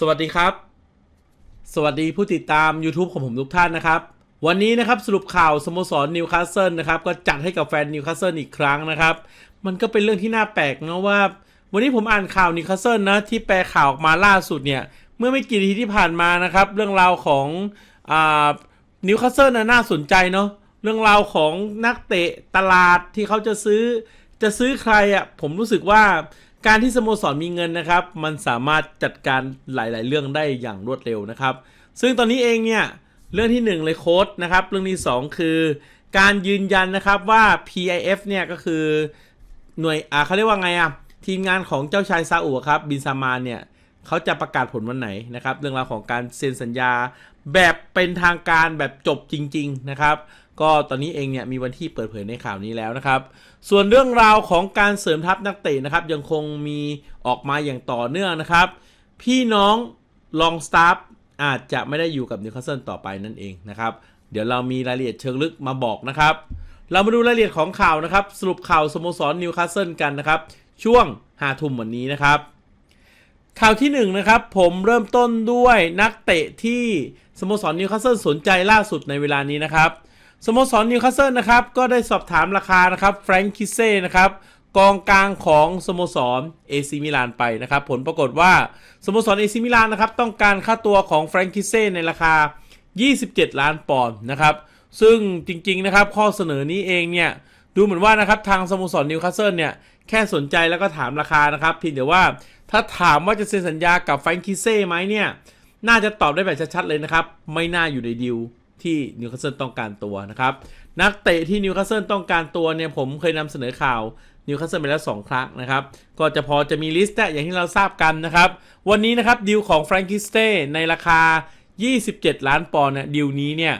สวัสดีครับ สวัสดีผู้ติดตาม YouTube ของผมทุกท่านนะครับ วันนี้นะครับสรุปข่าวสโมสรนิวคาสเซิลนะครับ ก็จัดให้กับแฟนนิวคาสเซิลอีกครั้งนะครับ มันก็เป็นเรื่องที่น่าแปลกนะว่า วันนี้ผมอ่านข่าวนิวคาสเซิลนะที่แปลข่าวออกมาล่าสุดเนี่ย เมื่อไม่กี่นาทีที่ผ่านมานะครับ เรื่องราวของอ่านิวคาสเซิลน่ะน่าสนใจเนาะเรื่องราวของนักเตะตลาดที่เขาจะซื้อจะซื้อใครอะ่ะผมรู้สึกว่า การที่สโมสรมีเงินนะครับ มันสามารถจัดการหลาย ๆ เรื่องได้อย่างรวดเร็วนะครับ ซึ่งตอนนี้เองเนี่ยเรื่องที่ 1 เลยโค้ดนะครับ เรื่องที่ 2 คือ การยืนยันนะครับว่า PIF เนี่ยก็คือหน่วยอ่าเขาเรียกว่าไงอะ่ะทีมงานของเจ้าชายซาอุครับบินซามานเนี่ยเขาจะประกาศผลวันไหนนะครับ เรื่องราวของการเซ็นสัญญาแบบเป็นทางการแบบจบจริง ๆ นะครับ ก็ตอนนี้เองเนี่ยมีวันที่เปิดเผยในข่าวนี้แล้วนะครับ ส่วนเรื่องราวของการเสริมทัพนักเตะนะครับ ยังคงมีออกมาอย่างต่อเนื่องนะครับ พี่น้องลองสตาฟอาจจะไม่ได้อยู่กับนิวคาสเซิลต่อไปนั่นเองนะครับ เดี๋ยวเรามีรายละเอียดเชิงลึกมาบอกนะครับ เรามาดูรายละเอียดของข่าวนะครับ สรุปข่าวสโมสรนิวคาสเซิลกันนะครับ ช่วงหาทุ่มวันนี้นะครับ ข่าวที่1นนะครับผมเริ่มต้นด้วยนักเตะที่สโมสรนิวคาสเซิลสนใจล่าสุดในเวลานี้นะครับ สโมสรนิวคาสเซิลนะครับ ก็ได้สอบถามราคานะครับแฟรงค์คิเซ่นะครับกองกลางของสโมสรเอซิมิลานไปนะครับ ผลปรากฏว่าสโมสรเอซิมิลานนะครับ ต้องการค่าตัวของแฟรงค์คิเซ่ในราคา 27 ล้านปอนด์นะครับ ซึ่งจริง ๆ นะครับ ข้อเสนอนี้เองเนี่ย ดูเหมือนว่านะครับ ทางสโมสรนิวคาสเซิลเนี่ย แค่สนใจแล้วก็ถามราคานะครับเพียงแต่ว่าถ้าถามว่าจะเซ็นสัญญากับแฟรงคิเซ่ไหมเนี่ย น่าจะตอบได้แบบชัดๆเลยนะครับ ไม่น่าอยู่ในดีล ที่นิวคาสเซิลต้องการตัวนะครับ นักเตะที่นิวคาสเซิลต้องการตัวเนี่ยผมเคยนำเสนอข่าวนิวคาสเซิลไปแล้ว 2 ครั้งนะครับ ก็จะพอจะมีลิสต์อย่างที่เราทราบกันนะครับ วันนี้นะครับดีลของแฟรงกิสเต้ในราคา 27 ล้านปอนด์เนี่ยดีลนี้เนี่ย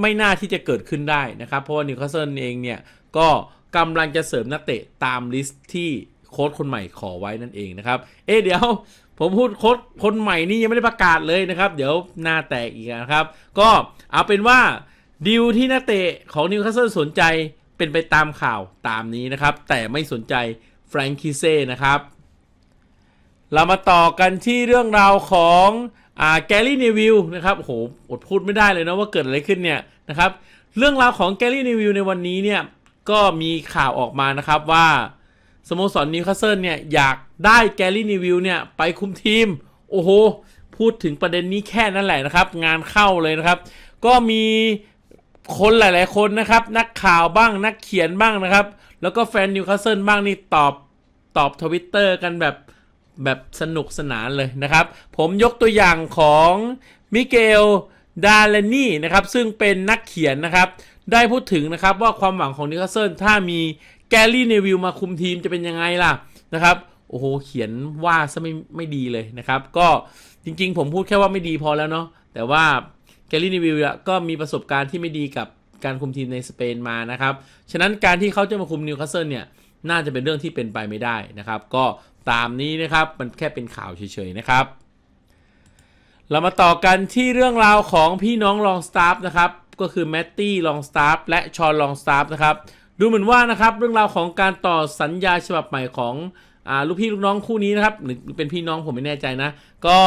ไม่น่าที่จะเกิดขึ้นได้นะครับ เพราะว่านิวคาสเซิลเองเนี่ยก็กำลังจะเสริมนักเตะตามลิสต์ที่โค้ชคนใหม่ขอไว้นั่นเองนะครับ เอ๊ะเดี๋ยว ผมพูดโค้ชคนใหม่นี่ยังไม่ได้ประกาศเลยนะครับ เดี๋ยวหน้าแตกอีกนะครับ ก็เอาเป็นว่าดีลที่นักเตะของนิวคาสเซิลสนใจเป็นไปตามข่าวตามนี้นะครับ แต่ไม่สนใจแฟรงคิเซ่นะครับ เรามาต่อกันที่เรื่องราวของอ่าแกลลี่เนวิลนะครับโอ้โหอดพูดไม่ได้เลยนะว่าเกิดอะไรขึ้นเนี่ยนะครับ เรื่องราวของแกลลี่เนวิลในวันนี้เนี่ยก็มีข่าวออกมานะครับว่า สโมสรนิวคาสเซิลเนี่ย อยากได้แกลลี่นิวิลเนี่ย ไปคุมทีม โอ้โห พูดถึงประเด็นนี้แค่นั้นแหละนะครับ งานเข้าเลยนะครับ ก็มีคนหลาย ๆ คนนะครับ นักข่าวบ้างนักเขียนบ้างนะครับ แล้วก็แฟนนิวคาสเซิลบ้างนี่ตอบตอบทวิตเตอร์กันแบบแบบสนุกสนานเลยนะครับ ผมยกตัวอย่างของมิเกลดาเลนี่นะครับ ซึ่งเป็นนักเขียนนะครับ ได้พูดถึงนะครับว่าความหวังของนิวคาสเซิลถ้ามี แกลลี่เนวิลมาคุมทีมจะเป็นยังไงล่ะนะครับโอ้โหเขียนว่าซะไม่ไม่ดีเลยนะครับ ก็จริง ๆ ผมพูดแค่ว่าไม่ดีพอแล้วเนาะแต่ว่าแกลลี่เนวิลก็มีประสบการณ์ที่ไม่ดีกับการคุมทีมในสเปนมานะครับ ฉะนั้นการที่เขาจะมาคุมนิวคาสเซิลเนี่ยน่าจะเป็นเรื่องที่เป็นไปไม่ได้นะครับ ก็ตามนี้นะครับมันแค่เป็นข่าวเฉยๆนะครับ เรามาต่อกันที่เรื่องราวของพี่น้องลองสตาฟนะครับก็คือแมตตี้ลองสตาฟและชอนลองสตาฟนะครับ ดูเหมือนว่านะครับเรื่องราวของการต่อสัญญาฉบับใหม่ของอ่าลูกพี่ลูกน้องคู่นี้นะครับหรือเป็นพี่น้องผมไม่แน่ใจนะ ก็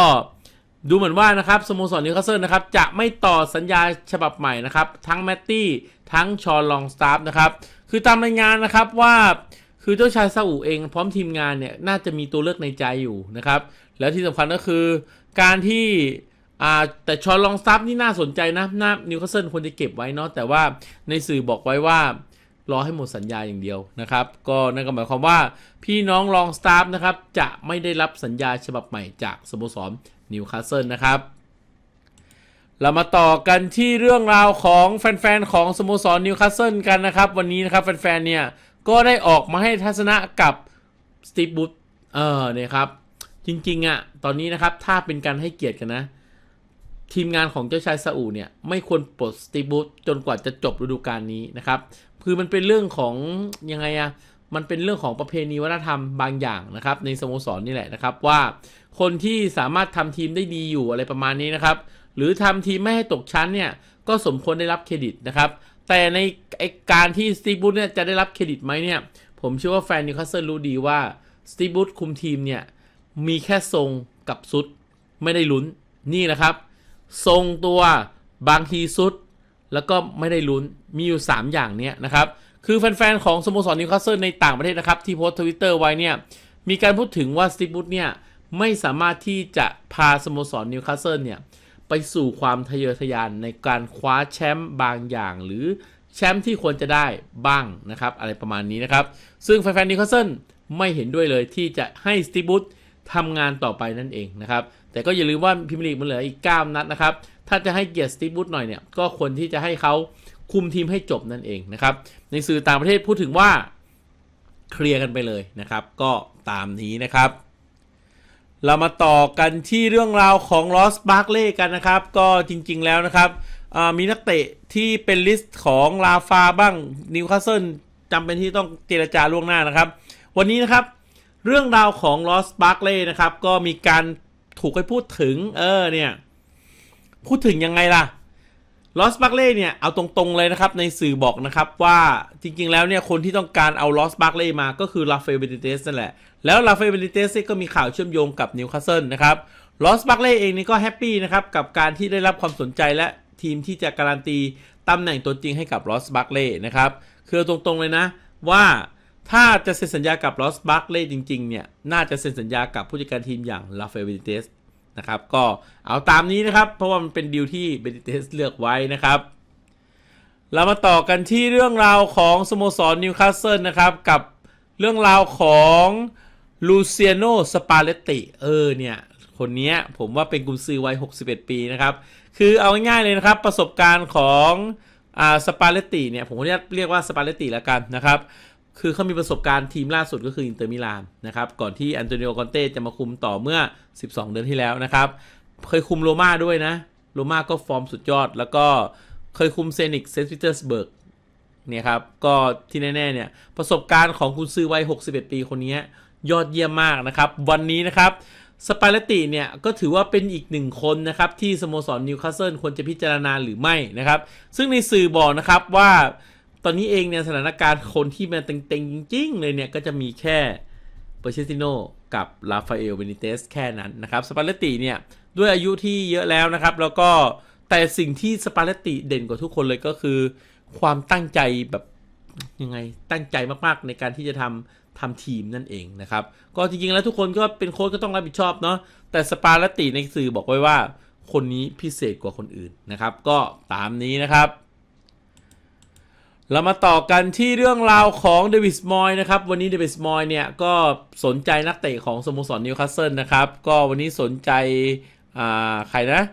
ดูเหมือนว่านะครับสโมสรนิวคาสเซิลนะครับจะไม่ต่อสัญญาฉบับใหม่นะครับ ทั้งแมตตี้ทั้งชอลองสตาฟนะครับคือตามรายงานนะครับว่าคือเจ้าชายซาอุเองพร้อมทีมงานเนี่ยน่าจะมีตัวเลือกในใจอยู่นะครับ แล้วที่สำคัญก็คือการที่แต่ชอลองสตาฟนี่น่าสนใจนะน่านิวคาสเซิลควรจะเก็บไว้เนาะแต่ว่าในสื่อบอกไว้ว่า รอให้หมดสัญญาอย่างเดียวนะครับ ก็นั่นก็หมายความว่าพี่น้องลองสตาฟนะครับ จะไม่ได้รับสัญญาฉบับใหม่จากสโมสรนิวคาสเซิลนะครับ เรามาต่อกันที่เรื่องราวของแฟนๆของสโมสรนิวคาสเซิลกันนะครับ วันนี้นะครับแฟนๆเนี่ยก็ได้ออกมาให้ทัศนะกับสตีฟบูธเออเนี่ยครับ จริงๆอะ่ะตอนนี้นะครับถ้าเป็นการให้เกียรติกันนะทีมงานของเจ้าชายซาอุเนี่ยไม่ควรปลดสตีบูธจนกว่าจะจบฤดูกาลนี้นะครับ คือมันเป็นเรื่องของยังไงอะมันเป็นเรื่องของประเพณีวัฒนธรรมบางอย่างนะครับ ในสโมสรนี่แหละนะครับว่า คนที่สามารถทำทีมได้ดีอยู่อะไรประมาณนี้นะครับ หรือทำทีมไม่ให้ตกชั้นเนี่ยก็สมควรได้รับเครดิตนะครับ แต่ในการที่สตีบูธเนี่ยจะได้รับเครดิตไหมเนี่ย ผมเชื่อว่าแฟนนิวคาสเซิลรู้ดีว่าสตีบูธคุมทีมเนี่ยมีแค่ทรงกับซุดไม่ได้ลุ้นนี่นะครับ ทรงตัวบางทีสุด แล้วก็ไม่ได้ลุ้นมีอยู่ 3 อย่างเนี้ยนะครับ คือแฟนๆ ของสโมสรนิวคาสเซิลในต่างประเทศนะครับ ที่โพสต์ทวิตเตอร์ไว้เนี่ย มีการพูดถึงว่าสตีฟบูธเนี่ย ไม่สามารถที่จะพาสโมสรนิวคาสเซิลเนี่ย ไปสู่ความทะเยอทะยานในการคว้าแชมป์บางอย่าง หรือแชมป์ที่ควรจะได้บ้างนะครับ อะไรประมาณนี้นะครับ ซึ่งแฟนๆนิวคาสเซิลไม่เห็นด้วยเลยที่จะให้สตีฟบูธทำงานต่อไปนั่นเองนะครับแต่ก็อย่าลืมว่าพิมพ์ลีกมันเหลืออีก 9 นัดนะครับ ถ้าจะให้เกียรติสตีฟบูธหน่อยเนี่ยก็ควรที่จะให้เขาคุมทีมให้จบนั่นเองนะครับในสื่อต่างประเทศพูดถึงว่าเคลียร์กันไปเลยนะครับ ก็ตามนี้นะครับ เรามาต่อกันที่เรื่องราวของลอสบาร์เล่กันนะครับ ก็จริงๆแล้วนะครับมีนักเตะที่เป็นลิสต์ของลาฟาบ้างนิวคาสเซิลจำเป็นที่ต้องเจรจาล่วงหน้านะครับ วันนี้นะครับ เรื่องราวของลอสบาร์เล่นะครับ ก็มีการถูกให้พูดถึงเออเนี่ย พูดถึงยังไงล่ะลอสบักเล่เนี่ยเอาตรงๆเลยนะครับ ในสื่อบอกนะครับว่าจริงๆแล้วเนี่ยคนที่ต้องการเอาลอสบักเล่มาก็คือลาเฟเบนิเตสนั่นแหละ แล้วลาเฟเบนิเตสก็มีข่าวเชื่อมโยงกับนิวคาสเซิลนะครับลอสบักเล่เองนี่ก็แฮปปี้นะครับ กับการที่ได้รับความสนใจและทีมที่จะการันตีตำแหน่งตัวจริงให้กับลอสบักเล่นะครับ คือตรงๆเลยนะว่าถ้าจะเซ็นสัญญากับลอสบักเล่จริงๆเนี่ยน่าจะเซ็นสัญญากับผู้จัดการทีมอย่างลาเฟเบนิเตส นะครับ ก็เอาตามนี้นะครับ เพราะว่ามันเป็นดีลที่เบนิเตสเลือกไว้นะครับ เรามาต่อกันที่เรื่องราวของสโมสรนิวคาสเซิลนะครับ กับเรื่องราวของลูเซียโนสปาเลตติเออเนี่ยคนนี้ผมว่าเป็นกุนซือวัย 61 ปีนะครับ คือเอาง่ายๆเลยนะครับ ประสบการณ์ของอ่าสปาเลตติเนี่ยผมขออนุญาตเรียกว่าสปาเลตติแล้วกันนะครับ คือเขามีประสบการณ์ทีมล่าสุดก็คืออินเตอร์มิลานนะครับ ก่อนที่อันโตนิโอกอนเต้จะมาคุมต่อเมื่อ 12 เดือนที่แล้วนะครับ เคยคุมโรม่าด้วยนะ โรม่าก็ฟอร์มสุดยอด แล้วก็เคยคุมเซนิกเซนต์ปีเตอร์สเบิร์กเนี่ยครับ ก็ที่แน่ๆเนี่ยประสบการณ์ของคุณซื้อวัย 61 ปีคนนี้ยอดเยี่ยมมากนะครับ วันนี้นะครับสปาเลตติเนี่ยก็ถือว่าเป็นอีกหนึ่งคนนะครับที่สโมสรนิวคาสเซิลควรจะพิจารณาหรือไม่นะครับ ซึ่งในสื่อบอกนะครับว่า ตอนนี้เองเนี่ยสถานการณ์คนที่มาเต็งๆ จริง ๆ เลยเนี่ย ก็จะมีแค่เปอร์เชติโนกับลาฟาเอลเบนิเตสแค่นั้นนะครับสปาเลตติเนี่ย ด้วยอายุที่เยอะแล้วนะครับ แล้วก็แต่สิ่งที่สปาเลตติเด่นกว่าทุกคนเลยก็คือ ความตั้งใจแบบยังไงตั้งใจมากๆในการที่จะทำทำทีมนั่นเองนะครับ ก็จริงๆแล้วทุกคนก็เป็นโค้ชก็ต้องรับผิดชอบเนาะแต่สปาเลตติในสื่อบอกไว้ว่า คนนี้พิเศษกว่าคนอื่นนะครับ ก็ตามนี้นะครับ เรามาต่อกันที่เรื่องราวของเดวิสมอยนะครับ วันนี้เดวิสมอยเนี่ยก็สนใจนักเตะของสโมสรนิวคาสเซิลนะครับ ก็วันนี้สนใจใครนะ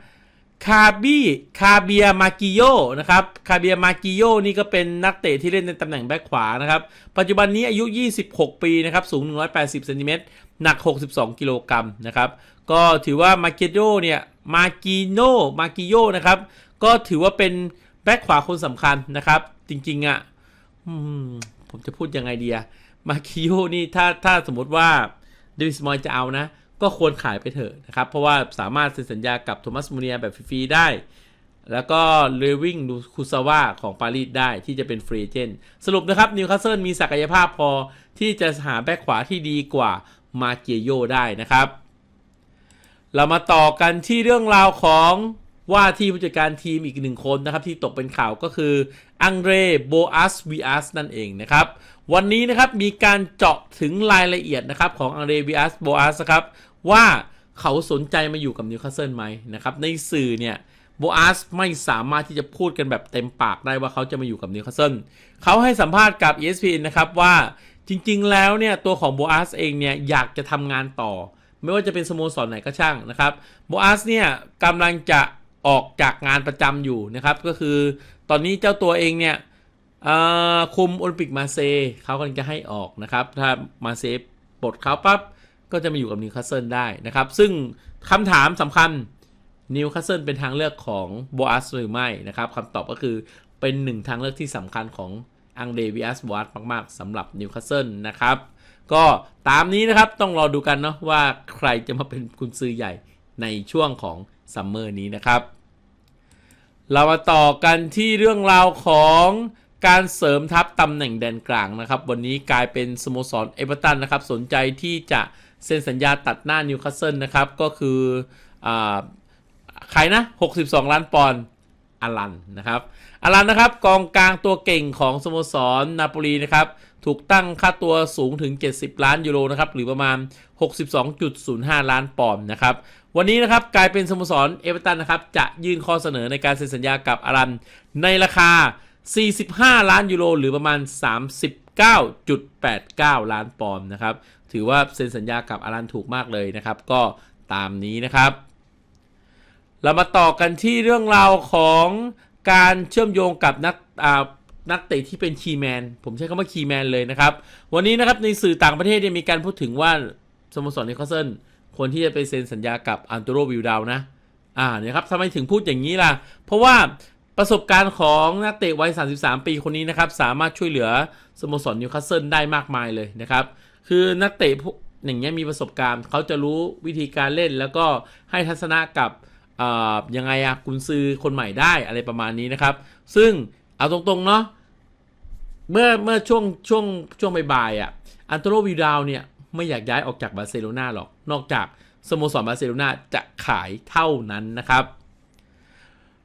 คาบี้คาเบียมากิโยนะครับคาเบียมากิโยนี่ก็เป็นนักเตะที่เล่นในตำแหน่งแบ็คขวานะครับ ปัจจุบันนี้อายุ 26 ปีนะครับ สูง 180เซนติเมตรหนัก 62 กิโลกรัมนะครับ ก็ถือว่ามากิโยเนี่ยมากิโนมากิโยนะครับ ก็ถือว่าเป็นแบ็คขวาคนสำคัญนะครับ จริง ๆอะ่ะผมจะพูดยังไงเดีอะมาคิโยนี่ถ้าถ้าสมมติว่าเดวิสมอยจะเอานะ ก็ควรขายไปเถอะนะครับ เพราะว่าสามารถเซ็นสัญญากับโทมัสมูเนียแบบฟรีๆได้ แล้วก็เลวิงดูคุซาวาของปารีสได้ที่จะเป็นฟรีเจนสรุปนะครับนิวคาสเซิลมีศักยภาพพอที่จะหาแบ็คขวาที่ดีกว่ามาเกียโยได้นะครับ เรามาต่อกันที่เรื่องราวของ ว่าที่ผู้จัดการทีมอีกหนึ่งคนนะครับ ที่ตกเป็นข่าวก็คืออังเดรโบอัสวีอัสนั่นเองนะครับ วันนี้นะครับมีการเจาะถึงรายละเอียดนะครับของอังเดรวีอัสโบอัสครับว่าเขาสนใจมาอยู่กับนิวคาสเซิลไหมนะครับ ในสื่อเนี่ยโบอัสไม่สามารถที่จะพูดกันแบบเต็มปากได้ว่าเขาจะมาอยู่กับนิวคาสเซิลเขาให้สัมภาษณ์กับ ESPN นะครับว่าจริงๆ แล้วเนี่ยตัวของโบอัสเองเนี่ยอยากจะทำงานต่อ ไม่ว่าจะเป็นสโมสรไหนก็ช่างนะครับโบอัสเนี่ยกำลังจะ ออกจากงานประจำอยู่นะครับ ก็คือตอนนี้เจ้าตัวเองเนี่ยคุมโอลิมปิกมาเซเขากำลังจะให้ออกนะครับ ถ้ามาเซปลดเขาปั๊บก็จะมาอยู่กับนิวคาสเซิลได้นะครับ ซึ่งคำถามสำคัญนิวคาสเซิลเป็นทางเลือกของโบอัสหรือไม่นะครับคำตอบก็คือเป็นหนึ่งทางเลือกที่สำคัญของอังเดวิอัสโบอัสมาก ๆสำหรับนิวคาสเซิลนะครับ ก็ตามนี้นะครับต้องรอดูกันเนาะว่าใครจะมาเป็นกุนซือใหญ่ในช่วงของ ซัมเมอร์นี้นะครับ เรามาต่อกันที่เรื่องราวของการเสริมทัพตำแหน่งแดนกลางนะครับ วันนี้กลายเป็นสโมสรเอเวอร์ตันนะครับ สนใจที่จะเซ็นสัญญาตัดหน้านิวคาสเซิลนะครับ ก็คืออ่าใครนะ 62 ล้านปอนด์ อารันนะครับอารันนะครับกองกลางตัวเก่งของสโมสรนาโปลีนะครับถูกตั้งค่าตัวสูงถึง 70 ล้านยูโรนะครับหรือประมาณ 62.05 ล้านปอนด์นะครับวันนี้นะครับกลายเป็นสโมสรเอเวอเรตันนะครับจะยื่นข้อเสนอในการเซ็นสัญญากับอารันในราคา 45 ล้านยูโรหรือประมาณ 39.89 ล้านปอนด์นะครับถือว่าเซ็นสัญญากับอารันถูกมากเลยนะครับ ก็ตามนี้นะครับ เรามาต่อกันที่เรื่องราวของการเชื่อมโยงกับนักอ่านักเตะที่เป็นคีย์แมน ผมใช้คำว่าคีย์แมนเลยนะครับ วันนี้นะครับในสื่อต่างประเทศเนี่ยมีการพูดถึงว่าสโมสรนิวคาสเซิลควรที่จะไปเซ็นสัญญากับอันโตโรวิลดาวนะ อ่าเนี่ยครับทำไมถึงพูดอย่างนี้ล่ะ เพราะว่าประสบการณ์ของนักเตะวัย 33 ปีคนนี้นะครับ สามารถช่วยเหลือสโมสรนิวคาสเซิลได้มากมายเลยนะครับ คือนักเตะพวกอย่างเงี้ยมีประสบการณ์ เขาจะรู้วิธีการเล่นแล้วก็ให้ทัศนะกับ ยังไงอะกุนซือคนใหม่ได้อะไรประมาณนี้นะครับ ซึ่งเอาตรงๆเนาะเมื่อเมื่อช่วงช่วงช่วงบ่ายๆอะอันโตโรวิดาวเนี่ยไม่อยากย้ายออกจากบาร์เซโลนาหรอก นอกจากสโมสรบาร์เซโลนาจะขายเท่านั้นนะครับ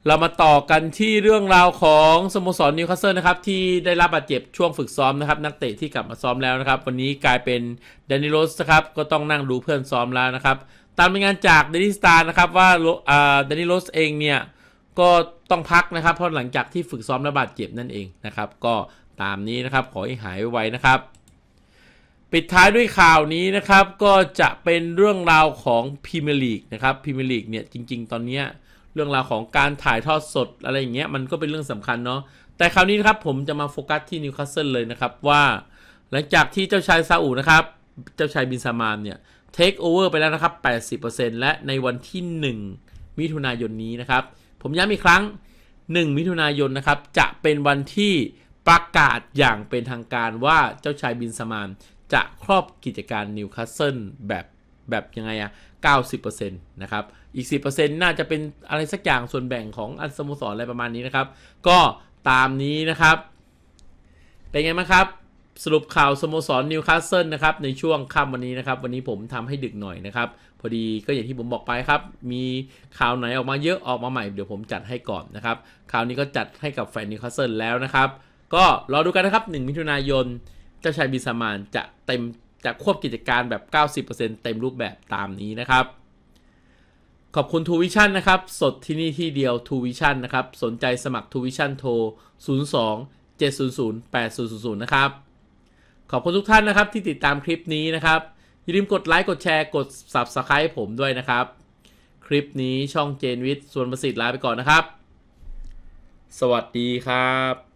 เรามาต่อกันที่เรื่องราวของสโมสรนิวคาสเซิลนะครับ ที่ได้รับบาดเจ็บช่วงฝึกซ้อมนะครับ นักเตะที่กลับมาซ้อมแล้วนะครับ วันนี้กลายเป็นเดนิโรสนะครับ ก็ต้องนั่งดูเพื่อนซ้อมแล้วนะครับ ตามรายงานจากเดนิสตาร์นะครับว่าเดนิโรสเองเนี่ยก็ต้องพักนะครับ เพราะหลังจากที่ฝึกซ้อมและบาดเจ็บนั่นเองนะครับ ก็ตามนี้นะครับขอให้หายไวๆนะครับ ปิดท้ายด้วยข่าวนี้นะครับ ก็จะเป็นเรื่องราวของพรีเมียร์ลีกนะครับพรีเมียร์ลีกเนี่ยจริง ๆ ตอนนี้เรื่องราวของการถ่ายทอดสดอะไรอย่างเงี้ยมันก็เป็นเรื่องสำคัญเนาะแต่คราวนี้นะครับผมจะมาโฟกัสที่นิวคาสเซิลเลยนะครับว่า หลังจากที่เจ้าชายซาอุนะครับ เจ้าชายบินซามานเนี่ย เทคโอเวอร์ไปแล้วนะครับ 80%และในวันที่ 1 มิถุนายนนี้นะครับ ผมย้ำอีกครั้ง 1 มิถุนายนนะครับ จะเป็นวันที่ประกาศอย่างเป็นทางการว่าเจ้าชายบินซามานจะครอบกิจการนิวคาสเซิลแบบแบบยังไงอะ90%นะครับ อีก 10%น่าจะเป็นอะไรสักอย่างส่วนแบ่งของอันสโมสรอะไรประมาณนี้นะครับ ก็ตามนี้นะครับ เป็นไงบ้างครับ สรุปข่าวสโมสรนิวคาสเซิลนะครับในช่วงค่ำวันนี้นะครับวันนี้ผมทำให้ดึกหน่อยนะครับพอดีก็อย่างที่ผมบอกไปครับ มีข่าวไหนออกมาเยอะออกมาใหม่เดี๋ยวผมจัดให้ก่อนนะครับข่าวนี้ก็จัดให้กับแฟนนิวคาสเซิลแล้วนะครับ ก็รอดูกันนะครับ 1 มิถุนายน เจ้าชายบินซามานจะเต็มจะควบกิจการแบบ 90%เต็มรูปแบบตามนี้นะครับ ขอบคุณทูวิชั่นนะครับ สดที่นี่ที่เดียวทูวิชั่นนะครับ สนใจสมัครทูวิชั่นโทร 02 700 8000 นะครับ ขอบคุณทุกท่านนะครับที่ติดตามคลิปนี้นะครับ อย่าลืมกดไลค์กดแชร์กด Subscribe ผมด้วยนะครับ คลิปนี้ช่องเจนวิทย์ส่วนประสิทธิ์ลาไปก่อนนะครับ สวัสดีครับ